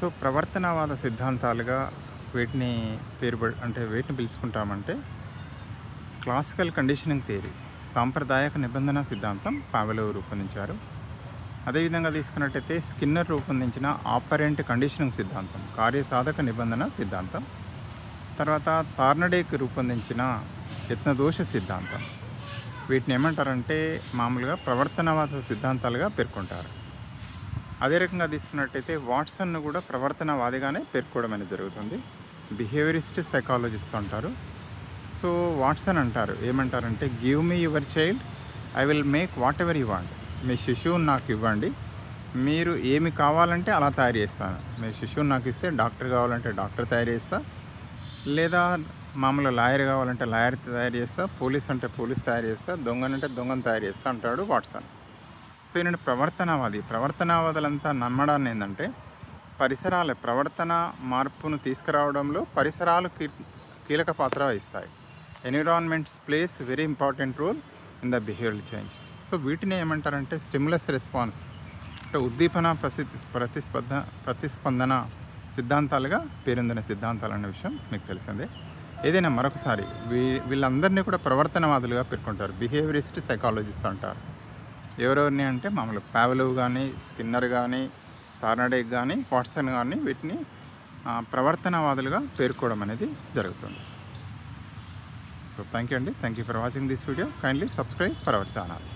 So ప్రవర్తనవాద సిద్ధాంతాలుగా వీటిని పేరు అంటే వీటిని పిలుచుకుంటామంటే క్లాసికల్ కండిషనింగ్ థియరీ సాంప్రదాయక నిబంధన సిద్ధాంతం పావెలో రూపొందించారు. అదేవిధంగా తీసుకున్నట్టయితే స్కిన్నర్ రూపొందించిన ఆపరెంట్ కండిషనింగ్ సిద్ధాంతం కార్యసాధక నిబంధన సిద్ధాంతం తర్వాత తార్నడేక్ రూపొందించిన యత్నదోష సిద్ధాంతం. వీటిని ఏమంటారంటే మామూలుగా ప్రవర్తనవాద సిద్ధాంతాలుగా పేర్కొంటారు. అదే రకంగా తీసుకున్నట్టయితే వాట్సన్ను కూడా ప్రవర్తనవాదిగానే పేర్కోవడం అనేది జరుగుతుంది. బిహేవియరిస్ట్ సైకాలజిస్ట్ అంటారు. సో వాట్సన్ అంటారు. ఏమంటారంటే give me your child I will make whatever you want మీ శిశువుని నాకు ఇవ్వండి. మీరు ఏమి కావాలంటే అలా తయారు చేస్తాను. మీ శిశువుని నాకు ఇస్తే డాక్టర్ కావాలంటే డాక్టర్ తయారు చేస్తా. లేదా మామూలు లాయర్ కావాలంటే లాయర్ తయారు చేస్తా. పోలీస్ అంటే పోలీస్ తయారు చేస్తా. దొంగనంటే దొంగను తయారు చేస్తా అంటాడు వాట్సన్. సో ప్రవర్తనవాది ప్రవర్తనవాదులంతా నమ్మడాన్ని ఏంటంటే పరిసరాల ప్రవర్తన మార్పును తీసుకురావడంలో పరిసరాలు కీ- కీలక పాత్ర వహిస్తాయి. Environments plays very important role in the behaviour change. So వీటిని ఏమంటారంటే స్టిమ్యులస్ రెస్పాన్స్ అంటే ఉద్దీపన ప్రసి ప్రతిస్పంద ప్రతిస్పందన సిద్ధాంతాలుగా పేరొందిన సిద్ధాంతాలు అనే విషయం మీకు తెలిసిందే. ఏదైనా మరొకసారి వీ వీళ్ళందరినీ కూడా ప్రవర్తనవాదులుగా పేర్కొంటారు. బిహేవియరిస్ట్ సైకాలజిస్ట్ అంటారు. ఎవరెవరిని అంటే మామూలు పావలోవ్ కానీ స్కిన్నర్ కానీ టార్నడేక్ కానీ వాట్సన్ కానీ వీటిని ప్రవర్తనవాదులుగా పేర్కోవడం అనేది జరుగుతుంది. సో థ్యాంక్ యూ అండి. Thank you for watching this video kindly subscribe for our channel